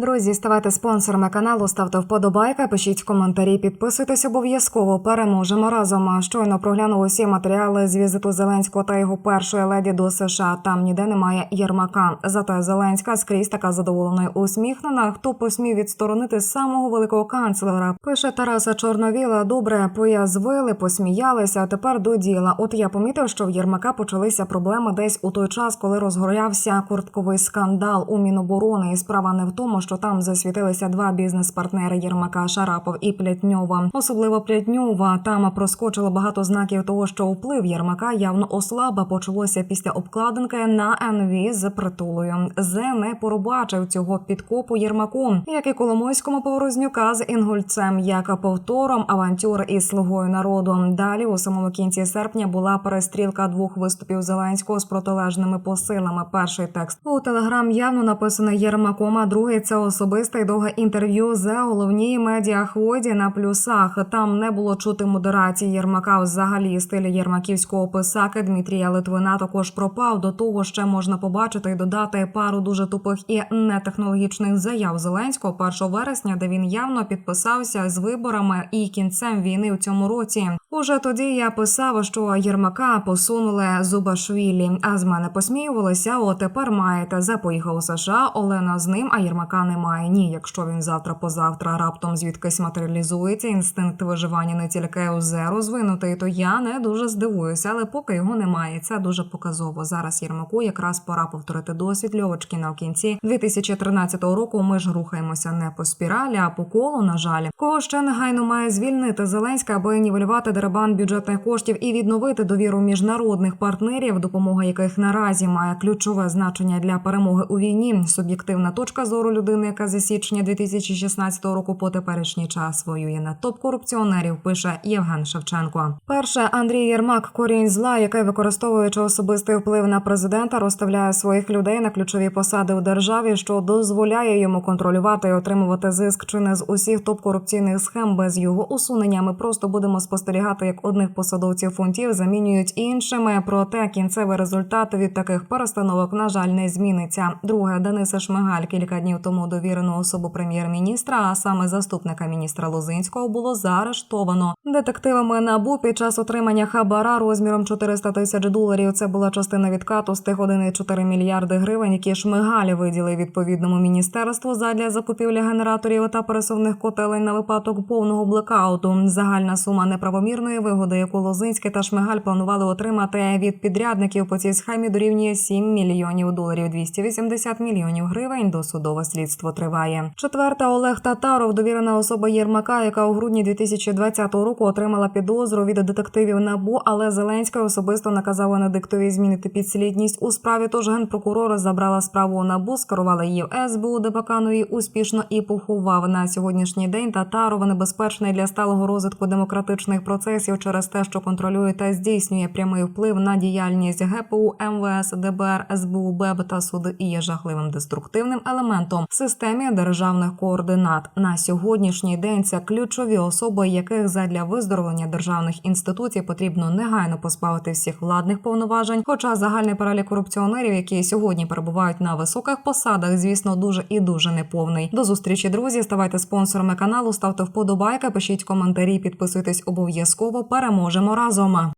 Друзі, ставайте спонсорами каналу, ставте вподобайки, пишіть коментарі, підписуйтесь обов'язково. Переможемо разом. Щойно проглянули усі матеріали з візиту Зеленського та його першої леді до США. Там ніде немає Єрмака. Зате Зеленська скрізь така задоволена і усміхнена. Хто посмів відсторонити самого великого канцлера? Пише Тараса Чорновіла. Добре, поязвили, посміялися. А тепер до діла. От я помітив, що в Єрмака почалися проблеми десь у той час, коли розгорявся куртковий скандал у Міноборони. І справа не в тому, що там засвітилися два бізнес-партнери Єрмака Шарапов і Плятньова. Особливо Плятньова. Там проскочило багато знаків того, що вплив Єрмака явно ослаба почалося після обкладинки на НВ з притулою. Зе не пробачив цього підкопу Єрмаку, як і Коломойському поворознюка з Інгульцем, як повтором авантюр із слугою народу. Далі у самому кінці серпня була перестрілка двох виступів Зеленського з протилежними посилами. Перший текст у телеграм явно написаний Єрмаком, а другий це особисте й довге інтерв'ю з головній медіахводі на плюсах. Там не було чути модерації Єрмака. Взагалі стиль єрмаківського писаки Дмитрія Литвина також пропав. До того ще можна побачити і додати пару дуже тупих і нетехнологічних заяв Зеленського 1 вересня, де він явно підписався з виборами і кінцем війни у цьому році. Уже тоді я писав, що Єрмака посунули Зубашвілі, а з мене посміювалися. О, тепер маєте за поїхав США. Олена з ним, а Єрмака немає. Ні, якщо він завтра позавтра раптом звідкись матеріалізується, інстинкт виживання не тільки у зе розвинутий, то я не дуже здивуюся, але поки його немає. Це дуже показово. Зараз Єрмаку якраз пора повторити досвід Льовочкіна в кінці 2013 року. Ми ж рухаємося не по спіралі, а по колу. На жаль, кого ще негайно має звільнити Зеленська, аби нівелювати дерибан бюджетних коштів і відновити довіру міжнародних партнерів, допомога яких наразі має ключове значення для перемоги у війні. Суб'єктивна точка зору людини, яка зі січня 2016 року по теперішній час воює на топ корупціонерів. Пише Євген Шевченко. Перше Андрій Єрмак, корінь зла, який використовуючи особистий вплив на президента, розставляє своїх людей на ключові посади у державі, що дозволяє йому контролювати і отримувати зиск чи не з усіх топ корупційних схем. Без його усунення ми просто будемо спостерігати, як одних посадовців фунтів замінюють іншими. Проте кінцевий результат від таких перестановок на жаль не зміниться. Друге, Дениса Шмигаль кілька днів тому довірену особу прем'єр-міністра, а саме заступника міністра Лозинського, було заарештовано детективами НАБУ під час отримання хабара розміром 400 тисяч доларів. Це була частина відкату з тих 1,4 мільярди гривень, які Шмигаль виділив відповідному міністерству задля закупівлі генераторів та пересувних котелень на випадок повного блекауту. Загальна сума неправомірної вигоди, яку Лозинський та Шмигаль планували отримати від підрядників по цій схемі, дорівнює 7 мільйонів доларів 280 мільйонів гривень. Досудове слідство триває. Четверта Олег Татаров, довірена особа Єрмака, яка у грудні 2020 року отримала підозру від детективів НАБУ, але Зеленський особисто наказав Венедиктові змінити підслідність у справі. Тож генпрокурор забрала справу НАБУ, скерувала її в СБУ, де Баканові успішно і поховав на сьогоднішній день. Татаров небезпечний для сталого розвитку демократичних процесів через те, що контролює та здійснює прямий вплив на діяльність ГПУ, МВС, ДБР, СБУ, БЕБ та суди і є жахливим деструктивним елементом системі державних координат. На сьогоднішній день це ключові особи, яких задля виздоровлення державних інституцій потрібно негайно позбавити всіх владних повноважень. Хоча загальний перелік корупціонерів, які сьогодні перебувають на високих посадах, звісно, дуже і дуже неповний. До зустрічі, друзі. Ставайте спонсорами каналу, ставте вподобайки, пишіть коментарі, підписуйтесь обов'язково. Переможемо разом.